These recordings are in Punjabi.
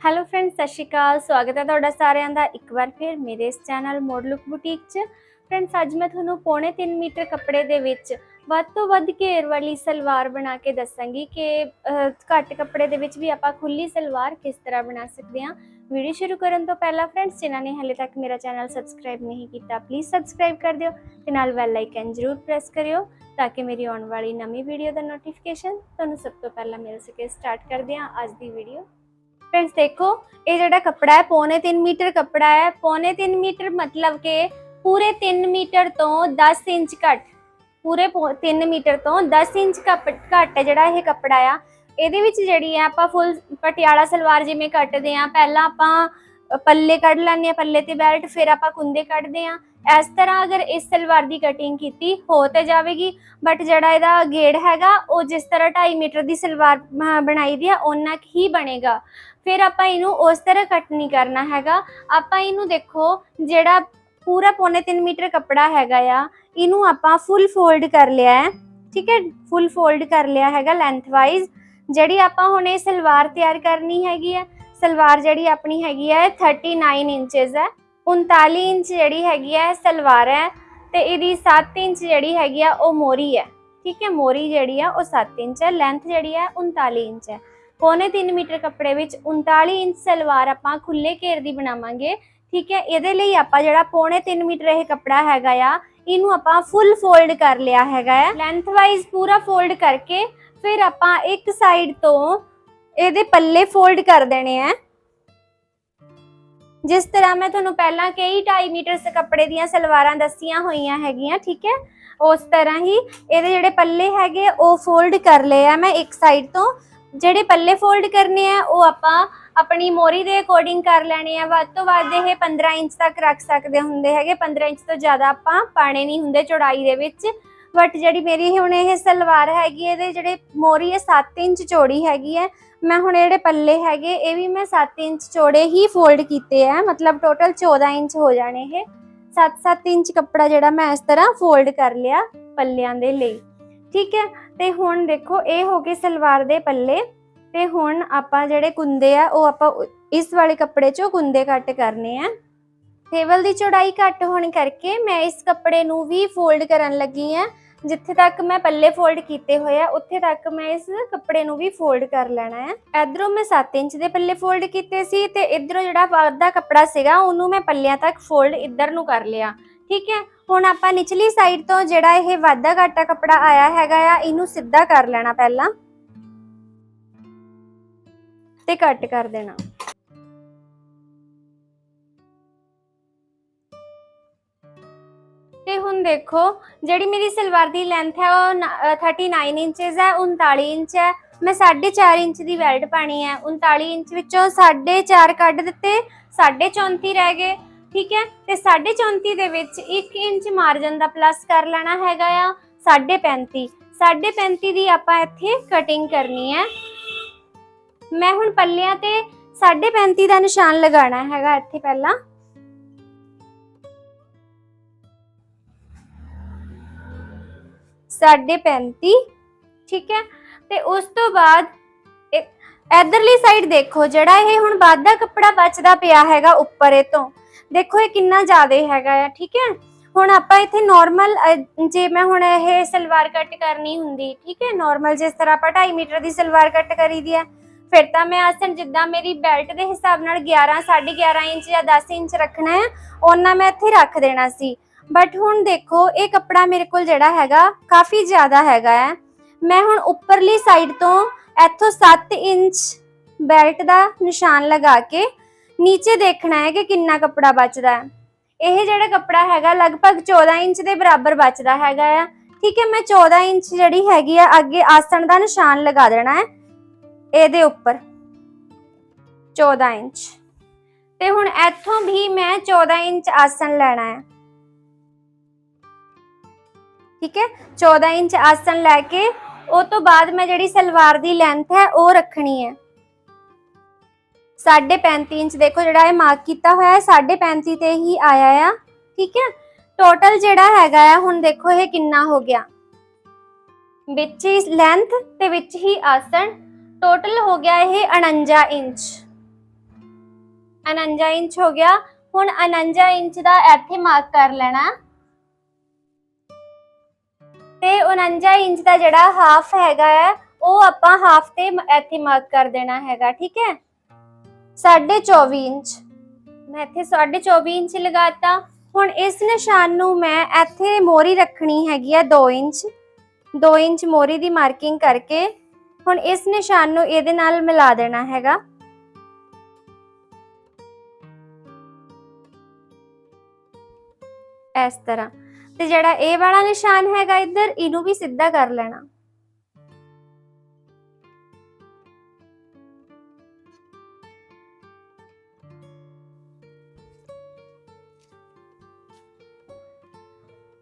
ਹੈਲੋ ਫਰੈਂਡਸ ਸਤਿ ਸ਼੍ਰੀ ਅਕਾਲ। ਸਵਾਗਤ ਹੈ ਤੁਹਾਡਾ ਸਾਰਿਆਂ ਦਾ ਇੱਕ ਵਾਰ ਫਿਰ ਮੇਰੇ ਇਸ ਚੈਨਲ ਮੋਡ ਲੁੱਕ ਬੁਟੀਕ 'ਚ। ਫਰੈਂਡਸ ਅੱਜ ਮੈਂ ਤੁਹਾਨੂੰ ਪੌਣੇ 3 ਮੀਟਰ ਕੱਪੜੇ ਦੇ ਵਿੱਚ ਵੱਧ ਤੋਂ ਵੱਧ ਘੇਰ ਵਾਲੀ ਸਲਵਾਰ ਬਣਾ ਕੇ ਦੱਸਾਂਗੀ ਕਿ ਘੱਟ ਕੱਪੜੇ ਦੇ ਵਿੱਚ ਵੀ ਆਪਾਂ ਖੁੱਲੀ ਸਲਵਾਰ ਕਿਸ ਤਰ੍ਹਾਂ ਬਣਾ ਸਕਦੇ ਹਾਂ। ਵੀਡੀਓ ਸ਼ੁਰੂ ਕਰਨ ਤੋਂ ਪਹਿਲਾਂ ਫਰੈਂਡਸ ਜਿਨ੍ਹਾਂ ਨੇ ਹਾਲੇ ਤੱਕ ਮੇਰਾ ਚੈਨਲ ਸਬਸਕ੍ਰਾਈਬ ਨਹੀਂ ਕੀਤਾ ਪਲੀਜ਼ ਸਬਸਕ੍ਰਾਈਬ ਕਰ ਦਿਓ ਤੇ ਨਾਲ ਬੈਲ ਆਈਕਨ ਜ਼ਰੂਰ ਪ੍ਰੈਸ ਕਰਿਓ ਤਾਂ ਕਿ ਮੇਰੀ ਆਉਣ ਵਾਲੀ ਨਵੀਂ ਵੀਡੀਓ ਦਾ ਨੋਟੀਫਿਕੇਸ਼ਨ ਤੁਹਾਨੂੰ ਸਭ ਤੋਂ ਪਹਿਲਾਂ ਮਿਲ ਸਕੇ। ਸਟਾਰਟ ਕਰਦੇ ਹਾਂ ਅੱਜ ਦੀ ਵੀਡੀਓ ਫਰੈਂਡਸ ਦੇਖੋ, ਇਹ ਜਿਹੜਾ ਕੱਪੜਾ ਹੈ, ਪੌਣੇ 3 ਮੀਟਰ ਕੱਪੜਾ ਹੈ। ਪੌਣੇ 3 ਮੀਟਰ ਮਤਲਬ ਕਿ ਪੂਰੇ 3 ਮੀਟਰ ਤੋਂ 10 ਇੰਚ ਘੱਟ। ਪੂਰੇ 3 ਮੀਟਰ ਤੋਂ 10 ਇੰਚ ਕੱਪ- ਘੱਟ ਜਿਹੜਾ ਇਹ ਕੱਪੜਾ ਆ। ਇਹਦੇ ਵਿੱਚ ਜਿਹੜੀ ਹੈ ਆਪਾਂ ਫੁੱਲ ਪਟਿਆਲਾ ਸਲਵਾਰ ਜਿਵੇਂ ਕੱਟਦੇ ਆ, ਪਹਿਲਾਂ ਆਪਾਂ ਪੱਲੇ ਕੱਢ ਲੈਂਦੇ ਆ, ਪੱਲੇ ਤੇ ਬੈਲਟ, ਫਿਰ ਆਪਾਂ ਕੁੰਦੇ ਕੱਢਦੇ ਆ। ਇਸ ਤਰ੍ਹਾਂ ਅਗਰ ਇਸ ਸਲਵਾਰ ਦੀ ਕਟਿੰਗ ਕੀਤੀ, ਹੋ ਤੇ ਜਾਵੇਗੀ। ਬਟ ਜਿਹੜਾ ਇਹਦਾ ਗੇੜ ਹੈਗਾ, ਉਹ ਜਿਸ ਤਰ੍ਹਾਂ 2.5 ਮੀਟਰ ਦੀ ਸਲਵਾਰ ਬਣਾਈ ਦੀ ਆ ਉਹਨਾਂ ਕੁ ਹੀ ਬਣੇਗਾ। ਫਿਰ ਆਪਾਂ ਇਹਨੂੰ ਉਸ ਤਰ੍ਹਾਂ ਕੱਟ ਨਹੀਂ ਕਰਨਾ ਹੈਗਾ। ਆਪਾਂ ਇਹਨੂੰ ਦੇਖੋ, ਜਿਹੜਾ ਪੂਰਾ ਪੌਣੇ 3 ਮੀਟਰ ਕੱਪੜਾ ਹੈਗਾ ਆ, ਇਹਨੂੰ ਆਪਾਂ ਫੁੱਲ ਫੋਲਡ ਕਰ ਲਿਆ ਹੈ। ਠੀਕ ਹੈ? ਫੁੱਲ ਫੋਲਡ ਕਰ ਲਿਆ ਹੈਗਾ ਲੈਂਥ ਵਾਈਜ਼ ਜਿਹੜੀ ਆਪਾਂ ਹੁਣ ਇਹ ਸਲਵਾਰ ਤਿਆਰ ਕਰਨੀ ਹੈਗੀ ਹੈ, ਸਲਵਾਰ ਜਿਹੜੀ ਆਪਣੀ ਹੈਗੀ ਹੈ 39 ਇੰਚਸ ਹੈ। 39 ਇੰਚ ਜਿਹੜੀ ਹੈਗੀ ਹੈ ਸਲਵਾਰ ਹੈ। ਤੇ ਇਹਦੀ 7 ਇੰਚ ਜਿਹੜੀ ਹੈਗੀ ਆ, ਉਹ ਮੋਰੀ ਹੈ। ਠੀਕ ਹੈ? ਮੋਰੀ ਜਿਹੜੀ ਆ, ਉਹ 7 ਇੰਚ ਹੈ। ਲੈਂਥ ਜਿਹੜੀ ਹੈ 39 ਇੰਚ ਹੈ। ਪੌਣੇ 3 ਮੀਟਰ ਕੱਪੜੇ ਵਿੱਚ 39 ਇੰਚ ਸਲਵਾਰ ਆਪਾਂ ਖੁੱਲੇ ਘੇਰ ਦੀ ਬਣਾਵਾਂਗੇ, ਠੀਕ ਹੈ? ਇਹਦੇ ਲਈ ਆਪਾਂ ਜਿਹੜਾ ਪੌਣੇ 3 ਮੀਟਰ ਇਹ ਕੱਪੜਾ ਹੈਗਾ ਆ, ਇਹਨੂੰ ਆਪਾਂ ਫੁੱਲ ਫੋਲਡ ਕਰ ਲਿਆ ਹੈਗਾ ਹੈ ਲੈਂਥ ਵਾਈਜ਼ ਪੂਰਾ ਫੋਲਡ ਕਰਕੇ ਫਿਰ ਆਪਾਂ ਇੱਕ ਸਾਈਡ ਤੋਂ ਇਹਦੇ ਪੱਲੇ ਫੋਲਡ ਕਰ ਦੇਣੇ ਆ। ਜਿਸ ਤਰ੍ਹਾਂ ਮੈਂ ਤੁਹਾਨੂੰ ਪਹਿਲਾਂ ਕਈ 2.5 ਮੀਟਰ ਸ ਕੱਪੜੇ ਦੀਆਂ ਸਲਵਾਰਾਂ ਦੱਸੀਆਂ ਹੋਈਆਂ ਹੈਗੀਆਂ, ਠੀਕ ਹੈ? ਉਸ ਤਰ੍ਹਾਂ ਹੀ ਇਹਦੇ ਜਿਹੜੇ ਪੱਲੇ ਹੈਗੇ ਉਹ ਫੋਲਡ ਕਰ ਲਏ ਆ ਮੈਂ ਇੱਕ ਸਾਈਡ ਤੋਂ। ਜਿਹੜੇ ਪੱਲੇ ਫੋਲਡ ਕਰਨੇ ਆ ਉਹ ਆਪਾਂ ਆਪਣੀ ਮੋਰੀ ਦੇ ਅਕੋਰਡਿੰਗ ਕਰ ਲੈਣੇ ਆ। ਵੱਧ ਤੋਂ ਵੱਧ ਇਹ 15 ਇੰਚ ਤੱਕ ਰੱਖ ਸਕਦੇ ਹੁੰਦੇ ਹੈਗੇ। 15 ਇੰਚ ਤੋਂ ਜ਼ਿਆਦਾ ਆਪਾਂ ਪਾਣੇ ਨਹੀਂ ਹੁੰਦੇ ਚੌੜਾਈ ਦੇ ਵਿੱਚ। ਬਟ ਜਿਹੜੀ ਮੇਰੀ ਹੁਣ ਇਹ ਸਲਵਾਰ ਹੈਗੀ ਹੈ, ਇਹਦੇ ਜਿਹੜੇ ਮੋਰੀ ਹੈ 7 ਇੰਚ ਚੌੜੀ ਹੈਗੀ ਹੈ। ਮੈਂ ਹੁਣ ਜਿਹੜੇ ਪੱਲੇ ਹੈਗੇ ਇਹ ਵੀ ਮੈਂ 7 ਇੰਚ ਚੌੜੇ ਹੀ ਫੋਲਡ ਕੀਤੇ ਆ। ਮਤਲਬ ਟੋਟਲ 14 ਇੰਚ ਹੋ ਜਾਣੇ ਇਹ। 7-7 ਇੰਚ ਕੱਪੜਾ ਜਿਹੜਾ ਮੈਂ ਇਸ ਤਰ੍ਹਾਂ ਫੋਲਡ ਕਰ ਲਿਆ ਪੱਲਿਆਂ ਦੇ ਲਈ। ਠੀਕ ਹੈ? ਤੇ ਹੁਣ ਦੇਖੋ, ਇਹ ਹੋ ਗਏ ਸਲਵਾਰ ਦੇ ਪੱਲੇ। ਤੇ ਹੁਣ ਆਪਾਂ ਜਿਹੜੇ ਕੁੰਦੇ ਆ, ਉਹ ਆਪਾਂ ਇਸ ਵਾਲੇ ਕੱਪੜੇ ਚੋਂ ਕੁੰਦੇ ਕੱਟ ਕਰਨੇ ਆ। ਟੇਬਲ ਦੀ ਚੌੜਾਈ ਘੱਟ ਹੋਣ ਕਰਕੇ ਮੈਂ ਇਸ ਕੱਪੜੇ ਨੂੰ ਵੀ ਫੋਲਡ ਕਰਨ ਲੱਗੀ ਆ। ਜਿੱਥੇ ਤੱਕ ਮੈਂ ਪੱਲੇ ਫੋਲਡ ਕੀਤੇ ਹੋਏ ਆ, ਉੱਥੇ ਤੱਕ ਮੈਂ ਇਸ ਕੱਪੜੇ ਨੂੰ ਵੀ ਫੋਲਡ ਕਰ ਲੈਣਾ ਹੈ ਇਧਰੋਂ ਮੈਂ 7 ਇੰਚ ਦੇ ਪੱਲੇ ਫੋਲਡ ਕੀਤੇ ਸੀ ਤੇ ਇਧਰੋਂ ਜਿਹੜਾ ਵਾਧਾ ਕੱਪੜਾ ਸੀਗਾ, ਉਹਨੂੰ ਮੈਂ ਪੱਲਿਆਂ ਤੱਕ ਫੋਲਡ ਇੱਧਰ ਨੂੰ ਕਰ ਲਿਆ। ਠੀਕ ਹੈ? ਹੁਣ ਆਪਾਂ ਨਿਚਲੀ ਸਾਈਡ ਤੋਂ ਜਿਹੜਾ ਇਹ ਵਾਧਾ ਘਾਟਾ ਕੱਪੜਾ ਆਇਆ ਹੈਗਾ ਆ ਇਹਨੂੰ ਸਿੱਧਾ ਕਰ ਲੈਣਾ ਪਹਿਲਾਂ। ਤੇ ਕੱਟ ਕਰ ਦੇਣਾ। ਤੇ ਹੁਣ ਦੇਖੋ ਜਿਹੜੀ ਮੇਰੀ ਸਲਵਾਰ ਦੀ ਲੈਂਥ ਹੈ ਉਹ ਨ- ਅ, 39 ਇੰਚਸ ਹੈ 39 ਇੰਚ ਹੈ। ਮੈਂ 4.5 ਇੰਚ ਦੀ ਬੈਲਟ ਪਾਣੀ ਹੈ। 39 ਇੰਚ ਵਿੱਚੋਂ 4.5 ਕੱਢ ਦਿੱਤੇ 34 ਰਹਿ ਗਏ। ਠੀਕ ਹੈ? ਤੇ 34 ਦੇ ਵਿੱਚ 1 ਇੰਚ ਮਾਰਜਨ ਦਾ ਪਲੱਸ ਕਰ ਲੈਣਾ ਹੈਗਾ ਆ 35 35 ਦੀ ਆਪਾਂ ਇੱਥੇ ਕਟਿੰਗ ਕਰਨੀ ਹੈ। ਮੈਂ ਹੁਣ ਪੱਲਿਆਂ ਤੇ 35 ਦਾ ਨਿਸ਼ਾਨ ਲਗਾਉਣਾ ਹੈਗਾ ਇੱਥੇ ਪਹਿਲਾਂ। ਸਾਢੇ 35 ਠੀਕ ਹੈ? ਤੇ ਉਸ ਤੋਂ ਬਾਅਦ ਇਧਰਲੀ ਸਾਈਡ ਦੇਖੋ, ਜਿਹੜਾ ਇਹ ਹੁਣ ਵਾਧਾ ਕੱਪੜਾ ਬਚਦਾ ਪਿਆ ਹੈਗਾ ਉੱਪਰ ਇਹ ਤੋਂ। ਦੇਖੋ ਇਹ ਕਿੰਨਾ ਜ਼ਿਆਦਾ ਹੈਗਾ ਆ, ਠੀਕ ਹੈ? ਹੁਣ ਆਪਾਂ ਇੱਥੇ ਨਾਰਮਲ ਜੇ ਮੈਂ ਹੁਣ ਇਹ ਸਲਵਾਰ ਕੱਟ ਕਰਨੀ ਹੁੰਦੀ, ਠੀਕ ਹੈ? ਨਾਰਮਲ ਜਿਸ ਤਰ੍ਹਾਂ ਆਪਾਂ 2.5 ਮੀਟਰ ਦੀ ਸਲਵਾਰ ਕੱਟ ਕਰੀਦੀ ਹੈ ਫਿਰ ਤਾਂ ਮੈਂ ਆਸਨ ਜਿੱਦਾਂ ਮੇਰੀ ਬੈਲਟ ਦੇ ਹਿਸਾਬ ਨਾਲ 11 11.5 ਇੰਚ ਜਾਂ 10 ਇੰਚ ਰੱਖਣਾ ਹੈ ਉਹਨਾਂ ਮੈਂ ਇੱਥੇ ਰੱਖ ਦੇਣਾ ਸੀ। ਬਟ ਹੁਣ ਦੇਖੋ, ਇਹ ਕੱਪੜਾ ਮੇਰੇ ਕੋਲ ਜਿਹੜਾ ਹੈਗਾ, ਕਾਫੀ ਜ਼ਿਆਦਾ ਹੈਗਾ ਹੈ ਮੈਂ ਹੁਣ ਉੱਪਰਲੀ ਸਾਈਡ ਤੋਂ ਇੱਥੋਂ 7 ਇੰਚ ਬੈਲਟ ਦਾ ਨਿਸ਼ਾਨ ਲਗਾ ਕੇ ਨੀਚੇ ਦੇਖਣਾ ਹੈ ਕਿ ਕਿੰਨਾ ਕੱਪੜਾ ਬਚਦਾ ਹੈ। ਇਹ ਜਿਹੜਾ ਕੱਪੜਾ ਹੈਗਾ ਲਗਭਗ 14 ਇੰਚ ਦੇ ਬਰਾਬਰ ਬਚਦਾ ਹੈਗਾ ਆ। ਠੀਕ ਹੈ, ਮੈਂ 14 ਇੰਚ ਜਿਹੜੀ ਹੈਗੀ ਆ, ਅੱਗੇ ਆਸਣ ਦਾ ਨਿਸ਼ਾਨ ਲਗਾ ਦੇਣਾ ਹੈ। ਇਹਦੇ ਉੱਪਰ 14 ਇੰਚ। ਤੇ ਹੁਣ ਇੱਥੋਂ ਵੀ ਮੈਂ 14 ਇੰਚ ਆਸਣ ਲੈਣਾ ਹੈ। ਠੀਕ ਹੈ 14 ਇੰਚ ਆਸਣ ਲੈ ਕੇ ਉਹ ਤੋਂ ਬਾਅਦ ਮੈਂ ਜਿਹੜੀ ਸਲਵਾਰ ਦੀ ਲੈਂਥ ਹੈ, ਉਹ ਰੱਖਣੀ ਹੈ। 35 ਇੰਚ ਦੇਖੋ ਜਿਹੜਾ ਇਹ ਮਾਰਕ ਕੀਤਾ ਹੋਇਆ ਹੈ 35 ਤੇ ਹੀ ਆਇਆ ਆ ਠੀਕ ਹੈ ਟੋਟਲ ਜਿਹੜਾ ਹੈਗਾ ਆ ਹੁਣ ਦੇਖੋ ਇਹ ਕਿੰਨਾ ਹੋ ਗਿਆ ਵਿੱਚ ਹੀ ਲੈਂਥ ਤੇ ਵਿੱਚ ਹੀ ਆਸਣ ਟੋਟਲ ਹੋ ਗਿਆ ਇਹ 49 ਇੰਚ 49 ਇੰਚ ਹੋ ਗਿਆ ਹੁਣ 49 ਇੰਚ ਦਾ ਇੱਥੇ ਮਾਰਕ ਕਰ ਲੈਣਾ ਤੇ 49 ਇੰਚ ਦਾ ਜਿਹੜਾ ਹਾਫ ਹੈਗਾ ਹੈ ਉਹ ਆਪਾਂ ਹਾਫ ਤੇ ਇੱਥੇ ਮਾਰਕ ਕਰ ਦੇਣਾ ਹੈਗਾ ਠੀਕ ਹੈ 24 ਇੰਚ। ਮੈਂ ਇੱਥੇ 24 ਇੰਚ ਲਗਾਤਾ। ਹੁਣ ਇਸ ਨਿਸ਼ਾਨ ਨੂੰ ਮੈਂ ਇੱਥੇ ਮੋਰੀ ਰੱਖਣੀ ਹੈਗੀ ਆ 2 ਇੰਚ। 2 ਇੰਚ ਮੋਰੀ ਦੀ ਮਾਰਕਿੰਗ ਕਰਕੇ ਹੁਣ ਇਸ ਨਿਸ਼ਾਨ ਨੂੰ ਇਹਦੇ ਨਾਲ ਮਿਲਾ ਦੇਣਾ ਹੈਗਾ। ਇਸ ਤਰ੍ਹਾਂ। ਤੇ ਜਿਹੜਾ ਇਹ ਵਾਲਾ ਨਿਸ਼ਾਨ ਹੈਗਾ ਇੱਧਰ, ਇਹਨੂੰ ਵੀ ਸਿੱਧਾ ਕਰ ਲੈਣਾ।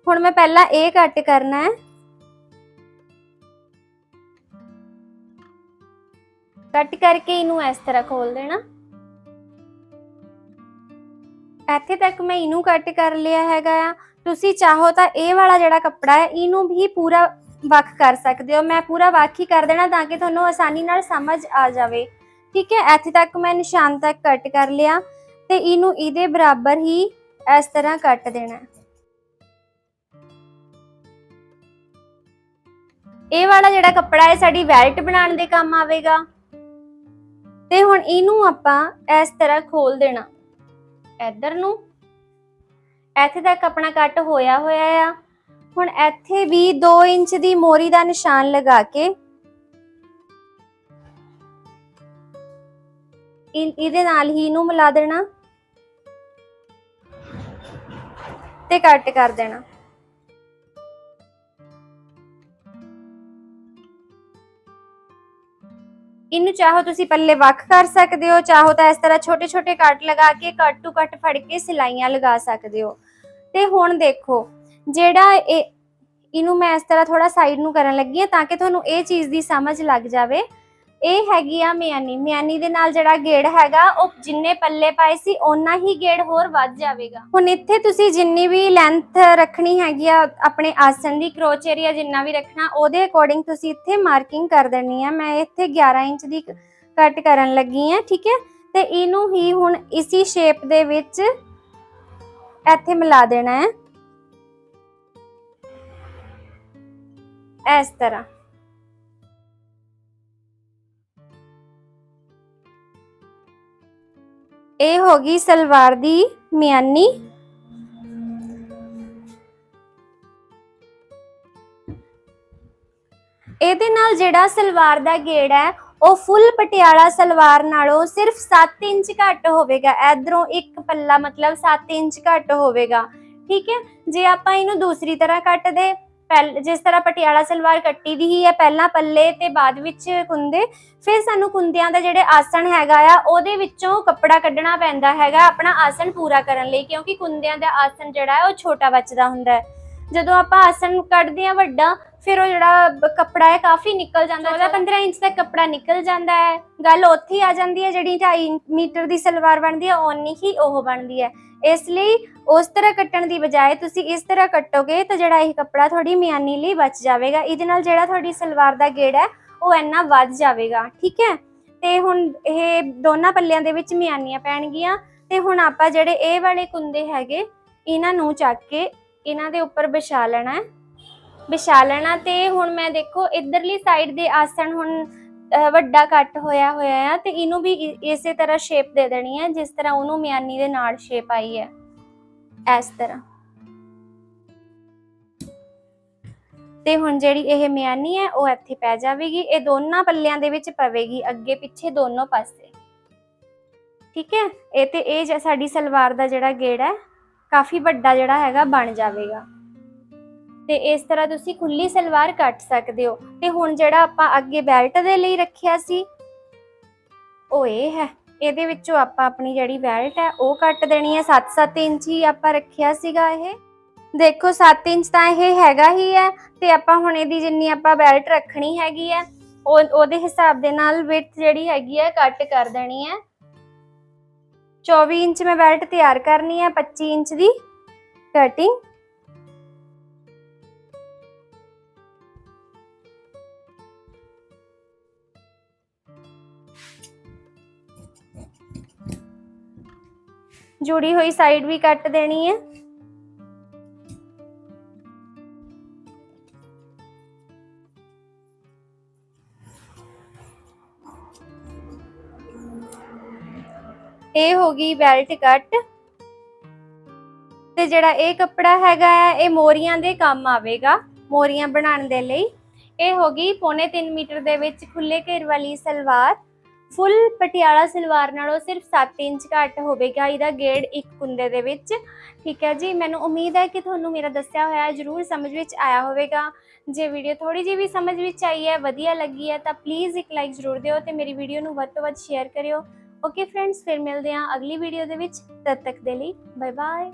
ਹੁਣ ਮੈਂ ਪਹਿਲਾਂ ਇਹ ਕੱਟ ਕਰਨਾ ਹੈ। ਕੱਟ ਕਰਕੇ ਇਹਨੂੰ ਇਸ ਤਰ੍ਹਾਂ ਖੋਲ ਦੇਣਾ। ਇੱਥੇ ਤੱਕ ਮੈਂ ਇਹਨੂੰ ਕੱਟ ਕਰ ਲਿਆ ਹੈਗਾ ਆ। ਤੁਸੀਂ ਚਾਹੋ ਤਾਂ ਇਹ ਵਾਲਾ ਜਿਹੜਾ ਕੱਪੜਾ ਹੈ, ਇਹਨੂੰ ਵੀ ਪੂਰਾ ਵੱਖ ਕਰ ਸਕਦੇ ਹੋ। ਮੈਂ ਪੂਰਾ ਵੱਖ ਹੀ ਕਰ ਦੇਣਾ ਤਾਂ ਕਿ ਤੁਹਾਨੂੰ ਆਸਾਨੀ ਨਾਲ ਸਮਝ ਆ ਜਾਵੇ। ਠੀਕ ਹੈ, ਇੱਥੇ ਤੱਕ ਮੈਂ ਨਿਸ਼ਾਨ ਤੱਕ ਕੱਟ ਕਰ ਲਿਆ ਤੇ ਇਹਨੂੰ ਇਹਦੇ ਬਰਾਬਰ ਹੀ ਇਸ ਤਰ੍ਹਾਂ ਕੱਟ ਦੇਣਾ। ਇਹ ਵਾਲਾ ਜਿਹੜਾ ਕੱਪੜਾ ਹੈ, ਸਾਡੀ ਵੈਲਟ ਬਣਾਉਣ ਦੇ ਕੰਮ ਆਵੇਗਾ। ਤੇ ਹੁਣ ਇਹਨੂੰ ਆਪਾਂ ਇਸ ਤਰ੍ਹਾਂ ਖੋਲ ਦੇਣਾ। ਇੱਧਰ ਨੂੰ। ਇੱਥੇ ਤੱਕ ਆਪਣਾ ਕੱਟ ਹੋਇਆ ਹੋਇਆ ਆ। ਹੁਣ ਇੱਥੇ ਵੀ 2 ਇੰਚ ਦੀ ਮੋਰੀ ਦਾ ਨਿਸ਼ਾਨ ਲਗਾ ਕੇ ਇਹਦੇ ਨਾਲ ਹੀ ਇਹਨੂੰ ਮਿਲਾ ਦੇਣਾ। ਤੇ ਕੱਟ ਕਰ ਦੇਣਾ। ਇਹਨੂੰ ਚਾਹੋ ਤੁਸੀਂ ਪੱਲੇ ਵੱਖ ਕਰ ਸਕਦੇ ਹੋ, ਚਾਹੋ ਤਾਂ ਇਸ ਤਰ੍ਹਾਂ ਛੋਟੇ ਛੋਟੇ ਕੱਟ ਲਗਾ ਕੇ ਕੱਟ ਟੂ ਕੱਟ ਫੜ ਕੇ ਸਿਲਾਈਆਂ ਲਗਾ ਸਕਦੇ ਹੋ। ਤੇ ਹੁਣ ਦੇਖੋ, ਜਿਹੜਾ ਇਹ, ਇਹਨੂੰ ਮੈਂ ਇਸ ਤਰ੍ਹਾਂ ਥੋੜਾ ਸਾਈਡ ਨੂੰ ਕਰਨ ਲੱਗੀ ਹਾਂ ਤਾਂ ਕਿ ਤੁਹਾਨੂੰ ਇਹ ਚੀਜ਼ ਦੀ ਸਮਝ ਲੱਗ ਜਾਵੇ। ਇਹ ਹੈਗੀ ਆ ਮਿਆਨੀ। ਮਿਆਨੀ ਦੇ ਨਾਲ ਜਿਹੜਾ ਗੇੜ ਹੈਗਾ, ਉਹ ਜਿੰਨੇ ਪੱਲੇ ਪਾਏ ਸੀ, ਓਨਾ ਹੀ ਗੇੜ ਹੋਰ ਵੱਧ ਜਾਵੇਗਾ। ਹੁਣ ਇੱਥੇ ਤੁਸੀਂ ਜਿੰਨੀ ਵੀ ਲੈਂਥ ਰੱਖਣੀ ਹੈਗੀ ਆ, ਆਪਣੇ ਆਸਨ ਦੀ ਕਰੋਚ ਏਰੀਆ ਜਿੰਨਾ ਵੀ ਰੱਖਣਾ, ਉਹਦੇ ਅਕੋਰਡਿੰਗ ਤੁਸੀਂ ਇੱਥੇ ਮਾਰਕਿੰਗ ਕਰ ਦੇਣੀ ਆ। ਮੈਂ ਇੱਥੇ 11 ਇੰਚ ਦੀ ਕੱਟ ਕਰਨ ਲੱਗੀ ਆ, ਠੀਕ ਹੈ? ਤੇ ਇਹਨੂੰ ਹੀ ਹੁਣ ਇਸੀ ਸ਼ੇਪ ਦੇ ਵਿੱਚ ਇੱਥੇ ਮਿਲਾ ਦੇਣਾ ਹੈ। ਇਸ ਤਰ੍ਹਾਂ। ਇਹ ਹੋ ਗਈ ਸਲਵਾਰ ਦੀ ਮਿਆਨੀ। ਇਹਦੇ ਨਾਲ ਜਿਹੜਾ ਸਲਵਾਰ ਦਾ ਗੇੜ ਹੈ, ਉਹ ਫੁੱਲ ਪਟਿਆਲਾ ਸਲਵਾਰ ਨਾਲੋਂ ਸਿਰਫ 7 ਇੰਚ ਘੱਟ ਹੋਵੇਗਾ। ਇਧਰੋਂ ਇੱਕ ਪੱਲਾ ਮਤਲਬ 7 ਇੰਚ ਘੱਟ ਹੋਵੇਗਾ। ਠੀਕ ਹੈ? ਜੇ ਆਪਾਂ ਇਹਨੂੰ ਦੂਸਰੀ ਤਰ੍ਹਾਂ ਕੱਟਦੇ ਪਹਿਲ ਜਿਸ ਤਰ੍ਹਾਂ ਪਟਿਆਲਾ ਸਲਵਾਰ ਕੱਟੀ ਦੀ ਹੀ ਹੈ ਪਹਿਲਾਂ ਪੱਲੇ ਤੇ ਬਾਅਦ ਵਿੱਚ ਕੁੰਦੇ। ਫਿਰ ਸਾਨੂੰ ਕੁੰਦਿਆਂ ਦਾ ਜਿਹੜੇ ਆਸਣ ਹੈਗਾ ਆ ਉਹਦੇ ਵਿੱਚੋਂ ਕੱਪੜਾ ਕੱਢਣਾ ਪੈਂਦਾ ਹੈਗਾ ਆਪਣਾ ਆਸਣ ਪੂਰਾ ਕਰਨ ਲਈ ਕਿਉਂਕਿ ਕੁੰਦਿਆਂ ਦਾ ਆਸਣ ਜਿਹੜਾ ਹੈ ਉਹ ਛੋਟਾ ਬਚਦਾ ਹੁੰਦਾ ਹੈ। ਜਦੋਂ ਆਪਾਂ ਆਸਣ ਕੱਢਦੇ ਆ ਵੱਡਾ ਫਿਰ ਉਹ ਜਿਹੜਾ ਕੱਪੜਾ ਹੈ ਕਾਫੀ ਨਿਕਲ ਜਾਂਦਾ ਉਹਦਾ 15 ਇੰਚ ਤੱਕ ਕੱਪੜਾ ਨਿਕਲ ਜਾਂਦਾ ਹੈ। ਗੱਲ ਉੱਥੇ ਆ ਜਾਂਦੀ ਹੈ ਜਿਹੜੀ 2.5 ਮੀਟਰ ਦੀ ਸਲਵਾਰ ਬਣਦੀ ਹੈ ਓਨੀ ਹੀ ਉਹ ਬਣਦੀ ਹੈ। ਇਸ ਲਈ ਉਸ ਤਰ੍ਹਾਂ ਕੱਟਣ ਦੀ ਬਜਾਏ ਤੁਸੀਂ ਇਸ ਤਰ੍ਹਾਂ ਕੱਟੋਗੇ ਤਾਂ ਜਿਹੜਾ ਇਹ ਕੱਪੜਾ ਥੋੜੀ ਮਿਆਨੀ ਲਈ ਬਚ ਜਾਵੇਗਾ। ਇਹਦੇ ਨਾਲ ਜਿਹੜਾ ਤੁਹਾਡੀ ਸਲਵਾਰ ਦਾ ਗੇੜ ਹੈ, ਉਹ ਇੰਨਾ ਵੱਧ ਜਾਵੇਗਾ। ਠੀਕ ਹੈ? ਤੇ ਹੁਣ ਇਹ ਦੋਨਾਂ ਪੱਲਿਆਂ ਦੇ ਵਿੱਚ ਮਿਆਨੀਆਂ ਪੈਣਗੀਆਂ ਤੇ ਹੁਣ ਆਪਾਂ ਜਿਹੜੇ ਇਹ ਵਾਲੇ ਕੁੰਦੇ ਹੈਗੇ, ਇਹਨਾਂ ਨੂੰ ਚੱਕ ਕੇ ਇਹਨਾਂ ਦੇ ਉੱਪਰ ਵਿਛਾ ਲੈਣਾ ਵਿਛਾ ਲੈਣਾ ਤੇ ਹੁਣ ਮੈਂ ਦੇਖੋ, ਇਧਰਲੀ ਸਾਈਡ ਦੇ ਆਸਣ ਹੁਣ ਵੱਡਾ ਕੱਟ ਹੋਇਆ ਹੋਇਆ ਆ ਤੇ ਇਹਨੂੰ ਵੀ ਇਸੇ ਤਰ੍ਹਾਂ ਸ਼ੇਪ ਦੇ ਦੇਣੀ ਹੈ ਜਿਸ ਤਰ੍ਹਾਂ ਉਹਨੂੰ ਮਿਆਨੀ ਦੇ ਨਾਲ ਸ਼ੇਪ ਆਈ ਹੈ ਇਸ ਤਰ੍ਹਾਂ। ਤੇ ਹੁਣ ਜਿਹੜੀ ਇਹ ਮਿਆਨੀ ਹੈ ਉਹ ਇੱਥੇ ਪੈ ਜਾਵੇਗੀ। ਇਹ ਦੋਨਾਂ ਪੱਲਿਆਂ ਦੇ ਵਿੱਚ ਪਵੇਗੀ, ਅੱਗੇ ਪਿੱਛੇ ਦੋਨੋਂ ਪਾਸੇ। ਠੀਕ ਹੈ ਇਹ ਤੇ ਇਹ ਜ- ਸਾਡੀ ਸਲਵਾਰ ਦਾ ਜਿਹੜਾ ਗੇੜ ਹੈ, ਕਾਫੀ ਵੱਡਾ ਜਿਹੜਾ ਹੈਗਾ, ਬਣ ਜਾਵੇਗਾ। ਤੇ ਇਸ ਤਰ੍ਹਾਂ ਤੁਸੀਂ ਖੁੱਲੀ ਸਲਵਾਰ ਕੱਟ ਸਕਦੇ ਹੋ। ਤੇ ਹੁਣ ਜਿਹੜਾ ਆਪਾਂ ਅੱਗੇ ਬੈਲਟ ਦੇ ਲਈ ਰੱਖਿਆ ਸੀ, ਉਹ ਇਹ ਹੈ। ਇਹਦੇ ਵਿੱਚੋਂ ਆਪਾਂ ਆਪਣੀ ਜਿਹੜੀ ਬੈਲਟ ਹੈ, ਉਹ ਕੱਟ ਦੇਣੀ ਹੈ। 7-7 ਇੰਚ ਹੀ ਆਪਾਂ ਰੱਖਿਆ ਸੀਗਾ ਇਹ। ਦੇਖੋ 7 ਇੰਚ ਤਾਂ ਇਹ ਹੈਗਾ ਹੀ ਹੈ ਤੇ ਆਪਾਂ ਹੁਣ ਇਹਦੀ ਜਿੰਨੀ ਆਪਾਂ ਬੈਲਟ ਰੱਖਣੀ ਹੈਗੀ ਹੈ, ਉਹ, ਉਹਦੇ ਹਿਸਾਬ ਦੇ ਨਾਲ ਵਿਡਥ ਜਿਹੜੀ ਹੈਗੀ ਹੈ, ਕੱਟ ਕਰ ਦੇਣੀ ਹੈ। 24 ਇੰਚ ਮੈਂ ਬੈਲਟ ਤਿਆਰ ਕਰਨੀ ਹੈ 25 ਇੰਚ ਦੀ ਕਟਿੰਗ ਜੁੜੀ ਹੋਈ ਸਾਈਡ ਵੀ ਕੱਟ ਦੇਣੀ ਹੈ। ਇਹ ਹੋ ਗਈ ਬੈਲਟ ਕੱਟ ਤੇ ਜਿਹੜਾ ਇਹ ਕੱਪੜਾ ਹੈਗਾ ਹੈ ਇਹ ਮੋਰੀਆਂ ਦੇ ਕੰਮ ਆਵੇਗਾ, ਮੋਰੀਆਂ ਬਣਾਉਣ ਦੇ ਲਈ। ਇਹ ਹੋ ਗਈ ਪੌਣੇ 3 ਮੀਟਰ ਦੇ ਵਿੱਚ ਖੁੱਲੇ ਘੇਰ ਵਾਲੀ ਸਲਵਾਰ। ਫੁੱਲ ਪਟਿਆਲਾ ਸਲਵਾਰ ਨਾਲੋਂ ਸਿਰਫ 7 ਇੰਚ ਘੱਟ ਹੋਵੇਗਾ। ਇਹਦਾ ਗੇੜ ਇੱਕ ਕੁੰਦੇ ਦੇ ਵਿੱਚ। ਠੀਕ ਹੈ ਜੀ, ਮੈਨੂੰ ਉਮੀਦ ਹੈ ਕਿ ਤੁਹਾਨੂੰ ਮੇਰਾ ਦੱਸਿਆ ਹੋਇਆ ਜਰੂਰ ਸਮਝ ਵਿੱਚ ਆਇਆ ਹੋਵੇਗਾ। ਜੇ ਵੀਡੀਓ ਥੋੜੀ ਜਿਹੀ ਵੀ ਸਮਝ ਵਿੱਚ ਆਈ ਹੈ, ਵਧੀਆ ਲੱਗੀ ਹੈ, ਤਾਂ ਪਲੀਜ਼ ਇੱਕ ਲਾਈਕ ਜ਼ਰੂਰ ਦਿਓ ਤੇ ਮੇਰੀ ਵੀਡੀਓ ਨੂੰ ਵੱਧ ਤੋਂ ਵੱਧ ਸ਼ੇਅਰ ਕਰਿਓ। ਓਕੇ ਫਰੈਂਡਸ ਫਿਰ ਮਿਲਦੇ ਹਾਂ ਅਗਲੀ ਵੀਡੀਓ ਦੇ ਵਿੱਚ। ਤਦ ਤੱਕ ਦੇ ਲਈ ਬਾਏ ਬਾਏ